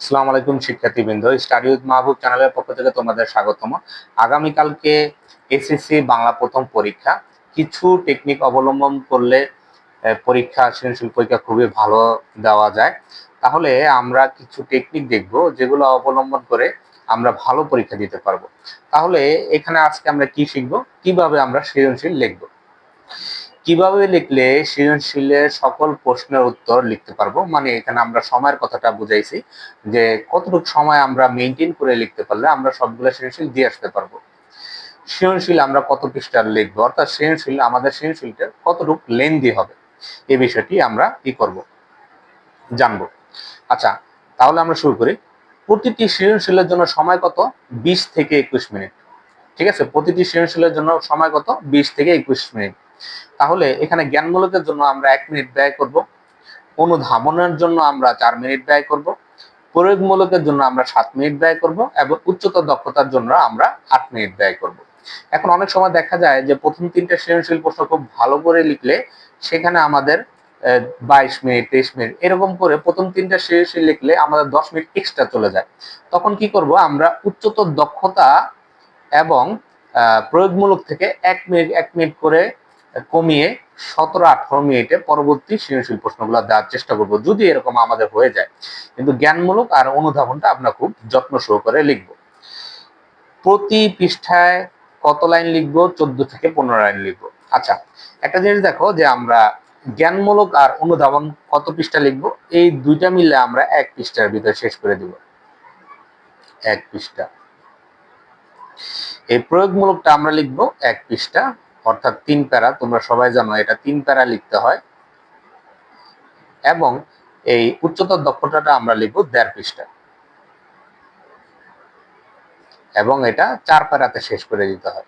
আসসালামু আলাইকুম শিক্ষার্থীবৃন্দ। স্টাডি উইথ মাহবুব চ্যানেলের পক্ষ থেকে তোমাদের স্বাগতম। আগামীকালকে এসএসসি বাংলা প্রথম পরীক্ষা। কিছু টেকনিক অবলম্বন করলে পরীক্ষা, সৃজনশীল পরীক্ষা খুবই ভালো দেওয়া যায়। তাহলে আমরা কিছু টেকনিক দেখব, যেগুলো অবলম্বন করে আমরা ভালো পরীক্ষা দিতে পারব। তাহলে এখানে আজকে আমরা কি শিখব? কীভাবে আমরা সৃজনশীল লিখব? কীভাবে লিখলে সৃজনশীলের সকল প্রশ্নের উত্তর লিখতে পারব? মানে এখানে আমরা সময়ের কথাটা বুঝাইছি যে কতটুকু সময় আমরা মেনটেন করে লিখতে পারলে আমরা সবগুলো সৃজনশীল দিয়ে আসতে পারব। সৃজনশীল আমরা কত পৃষ্ঠার লিখব? অর্থাৎ সৃজনশীল, আমাদের সৃজনশীলটা কতটুকু লেন্দি হবে? এই বিষয়টি আমরা কি করব? জানব। আচ্ছা তাহলে আমরা শুরু করি। প্রতিটি সৃজনশীলের জন্য সময় কত? বিশ থেকে একুশ মিনিট। ঠিক আছে? প্রতিটি সৃজনশীলের জন্য সময় কত? বিশ থেকে একুশ মিনিট। তাহলে এখানে জ্ঞানমূলকের জন্য আমরা এক মিনিট ব্যয় করব। অনুধাবনের জন্য আমরা চার মিনিট ব্যয় করব। প্রয়োগমূলকের জন্য আমরা সাত মিনিট ব্যয় করব এবং উচ্চতর দক্ষতার জন্য আমরা আট মিনিট ব্যয় করব। এখন অনেক সময় দেখা যায় যে প্রথম তিনটা সৃজনশীল প্রশ্ন খুব ভালো করে লিখলে সেখানে আমাদের বাইশ মিনিট, তেইশ মিনিট এরকম করে প্রথম তিনটা সৃজনশীল লিখলে আমাদের দশ মিনিট এক্সট্রা চলে যায়। তখন কি করব আমরা উচ্চতর দক্ষতা এবং প্রয়োগমূলক থেকে এক মিনিট এক মিনিট করে কমিয়ে সতেরো আঠারো মিনিটে পরবর্তী সৃজনশীল প্রশ্নগুলো দেওয়ার চেষ্টা করব। যদি এরকম আমাদের হয়ে যায়, কিন্তু জ্ঞানমূলক আর অনুধাবনটা আমরা খুব যত্ন সহকারে লিখব। প্রতি পৃষ্ঠায় কত লাইন লিখব? চোদ্দ থেকে পনেরো লাইন লিখব। আচ্ছা একটা জিনিস দেখো যে আমরা জ্ঞানমূলক আর অনুধাবন কত পৃষ্ঠা লিখব? এই দুইটা মিলে আমরা এক পৃষ্ঠার ভিতরে শেষ করে দিব। এক পৃষ্ঠা। এই প্রয়োগমূলকটা আমরা লিখব এক পৃষ্ঠা। অর্থাৎ তিন প্যারা, তোমরা সবাই জানো এটা তিন প্যারা লিখতে হয়। এবং এই উচ্চতর দক্ষতাটা আমরা লিখব দেড় পৃষ্ঠা। এবং এটা চার প্যারাতে শেষ করে দিতে হয়।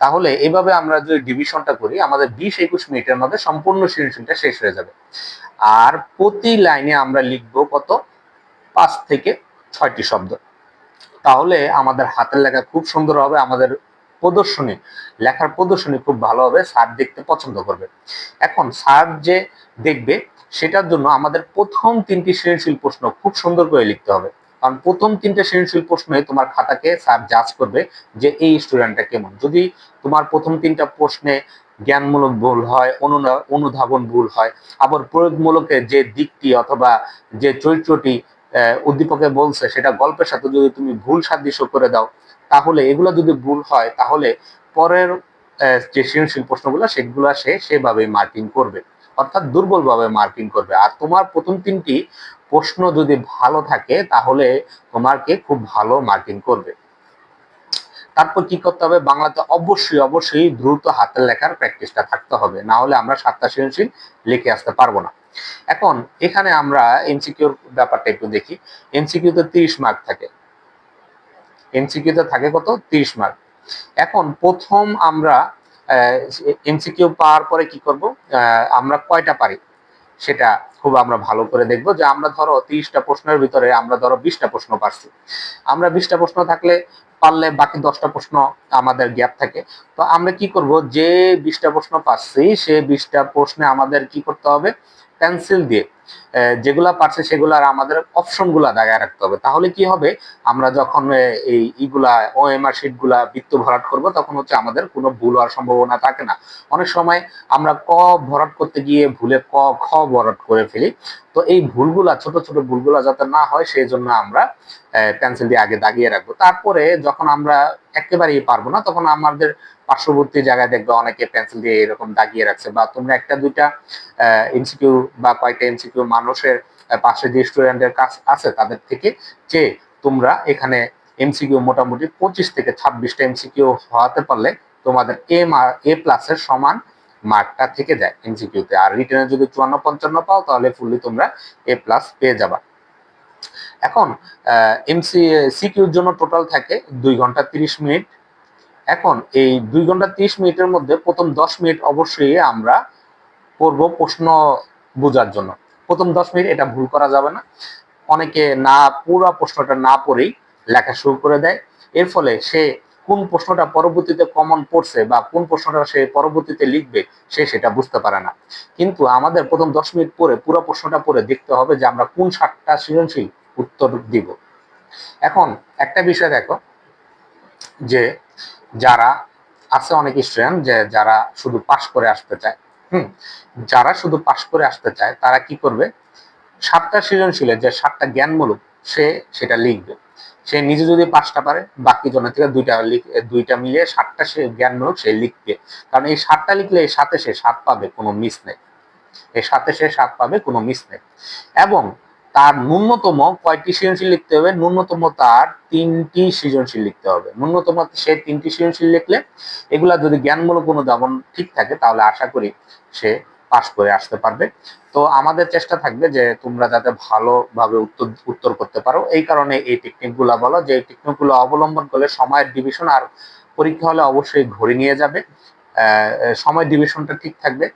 তাহলে এইভাবে আমরা যদি ডিভিশনটা করি, আমাদের বিশ একুশ মিনিটের মধ্যে সম্পূর্ণ সৃজনশীলটা শেষ হয়ে যাবে। আর প্রতি লাইনে আমরা লিখব কত? পাঁচ থেকে ছয়টি শব্দ। তাহলে আমাদের হাতের লেখা খুব সুন্দর হবে, আমাদের প্রদর্শনী, লেখার প্রদর্শনী খুব ভালো হবে, স্যার দেখতে পছন্দ করবে। এখন স্যার যে দেখবে, সেটার জন্য আমাদের প্রথম তিনটি সৃজনশীল প্রশ্ন খুব সুন্দর করে লিখতে হবে। কারণ প্রথম তিনটে সৃজনশীল প্রশ্নে তোমার খাতাকে স্যার জাজ করবে যে এই স্টুডেন্টটা কেমন। যদি তোমার প্রথম তিনটা প্রশ্নে জ্ঞানমূলক ভুল হয় অনুধাবন ভুল হয়, আবার প্রয়োগমূলকের যে দিকটি অথবা যে চরিত্রটি উদ্দীপকে বলছে, সেটা গল্পের সাথে যদি তুমি ভুল সাদৃশ্য করে দাও তাহলে এগুলো যদি ভুল হয়, তাহলে পরের যে সৃজনশীল প্রশ্নগুলো সেগুলো সে সেভাবে মার্কিং করবে। অর্থাৎ দুর্বলভাবে মার্কিং করবে। আর তোমার প্রথম তিনটি প্রশ্ন যদি ভালো থাকে, তাহলে তোমাকে খুব ভালো মার্কিং করবে। তারপর কি করতে হবে? বাংলাতে অবশ্যই অবশ্যই দ্রুত হাতের লেখার প্র্যাকটিসটা থাকতে হবে। না হলে আমরা সাতটা সৃজনশীল লিখে আসতে পারব না। এখন এখানে আমরা এমসিকিউর ব্যাপারটা একটু দেখি। এমসিকিউতে তিরিশ মার্ক থাকে। এমসিকিউতে থাকে কত? তিরিশ মার্ক এখন প্রথম আমরা এমসিকিউ পাওয়ার পরে কি করব? আমরা কয়টা পারি? সেটা খুব আমরা ভালো করে দেখব যে আমরা ধরো তিরিশটা প্রশ্নের ভিতরে আমরা ধরো বিশটা প্রশ্ন পারছি। আমরা বিশটা প্রশ্ন থাকলে পারলে বাকি দশটা প্রশ্ন আমাদের গ্যাপ থাকে। তো আমরা কি করব? যে বিশটা প্রশ্ন পাচ্ছি সে বিশটা প্রশ্নে আমাদের কি করতে হবে? পেন্সিল দিয়ে যেগুলা পারছে সেগুলার আমাদের অপশনগুলা দাগায় রাখতে হবে। তাহলে কি হবে? আমরা যখন এই ইগুলা ওএমআর শিটগুলা বৃত্ত ভরাট করব, তখন হচ্ছে আমাদের কোনো ভুল হওয়ার সম্ভাবনা থাকে না। অনেক সময় আমরা ক ভরাট করতে গিয়ে ভুলে ক, খ ভরাট করে ফেলি। তো এই ভুলগুলা, ছোট ছোট ভুলগুলা যাতে না হয়, সেই জন্য আমরা পেন্সিল দিয়ে আগে দাগিয়ে রাখব। তারপরে যখন আমরা একেবারেই পারব না, তখন আমাদের পার্শ্ববর্তী জায়গায় দেখবে অনেকে পেন্সিল দিয়ে এরকম দাগিয়ে রাখছে। বা তোমরা একটা, দুইটা এমসিকিউ বা কয়েকটা এমসিকিউ মানুষের পাশে যে স্টুডেন্টের কাজ আছে তাদের থেকে যে তোমরা এখানে এমসিকিউ মোটামুটি পঁচিশ থেকে ছাব্বিশটা এমসিকিউ হওয়াতে পারলে তোমাদের এ এ প্লাসের সমান মার্কটা থেকে যায় এমসিকিউতে আর রিটেনে যদি চুয়ান্ন পঞ্চান্ন পাও তাহলে ফুললি তোমরা এ প্লাস পেয়ে যাবা। এখন এমসি সিকিউর জন্য টোটাল থাকে দুই ঘণ্টা তিরিশ মিনিট। এখন এই দুই ঘণ্টা তিরিশ মিনিটের মধ্যে প্রথম দশ মিনিট অবশ্যই আমরা করব প্রশ্ন বোঝার জন্য। প্রথম দশ মিনিট এটা ভুল করা যাবে না। অনেকে না, পুরো প্রশ্নটা না পড়েই লেখা শুরু করে দেয়। এর ফলে সে কোন প্রশ্নটা পরবর্তীতে কমন পড়ছে বা কোন প্রশ্নটা সে পরবর্তীতে লিখবে, সে সেটা বুঝতে পারে না। কিন্তু আমাদের প্রথম দশ মিনিট পরে পুরো প্রশ্নটা পড়ে দেখতে হবে যে আমরা কোন সাতটা সৃজনশীল উত্তর দিব। এখন একটা বিষয় দেখো, যে যারা, আছে অনেক স্টুডেন্ট যে যারা শুধু পাশ করে আসতে চায়। হুম, যারা শুধু পাশ করে আসতে চায়, তারা কি করবে? সাতটা সৃজনশীলের যে সাতটা জ্ঞানমূলক, সে সেটা লিখবে। সে নিজে যদি পাঁচটা পারে, বাকি জনের থেকে দুইটা দুইটা মিলিয়ে সাতটা সে জ্ঞানমূলক সে লিখবে। কারণ এই সাতটা লিখলে এই সাথে সে সাত পাবে, কোনো মিস নেই। এর সাথে সে সাত পাবে, কোনো মিস নেই। এবং তার ন্যূনতম কয়টি সৃজনশীল লিখতে হবে? ন্যূনতম তার তিনটি সৃজনশীল লিখতে হবে। ন্যূনতম সে তিনটি সৃজনশীল লিখলে এগুলা যদি জ্ঞানমূলক অনুধাবন ঠিক থাকে, তাহলে আশা করি সে পাশ করে আসতে পারবে। তো আমাদের চেষ্টা থাকবে যে তোমরা যাতে ভালোভাবে উত্তর উত্তর করতে পারো। এই কারণে এই টেকনিকগুলো বলো, যে টেকনিকগুলো অবলম্বন করলে সময়ের ডিভিশন আর পরীক্ষা হলে অবশ্যই ঘড়ি নিয়ে যাবে। সময় ডিভিশনটা ঠিক থাকবে।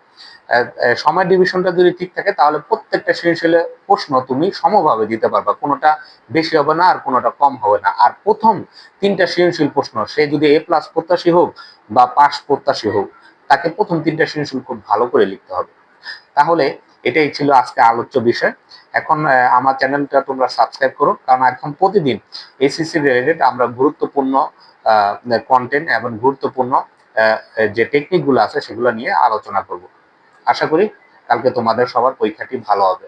সময় ডিভিশনটা যদি ঠিক থাকে, তাহলে প্রত্যেকটা সৃজনশীলের প্রশ্ন তুমি সমভাবে দিতে পারবা। কোনোটা বেশি হবে না আর কোনোটা কম হবে না। আর প্রথম তিনটা সৃজনশীল প্রশ্ন, সে যদি এ প্লাস প্রত্যাশী হোক বা পাস প্রত্যাশী হোক, তাকে প্রথম তিনটা সৃজনশীল খুব ভালো করে লিখতে হবে। তাহলে এটাই ছিল আজকে আলোচ্য বিষয়। এখন আমার চ্যানেলটা তোমরা সাবস্ক্রাইব করো, কারণ এখন প্রতিদিন এসিসি রিলেটেড আমরা গুরুত্বপূর্ণ কন্টেন্ট এবং গুরুত্বপূর্ণ যে টেকনিকগুলো আছে সেগুলো নিয়ে আলোচনা করব। আশা করি কালকে তোমাদের সবার পরীক্ষাটি ভালো হবে।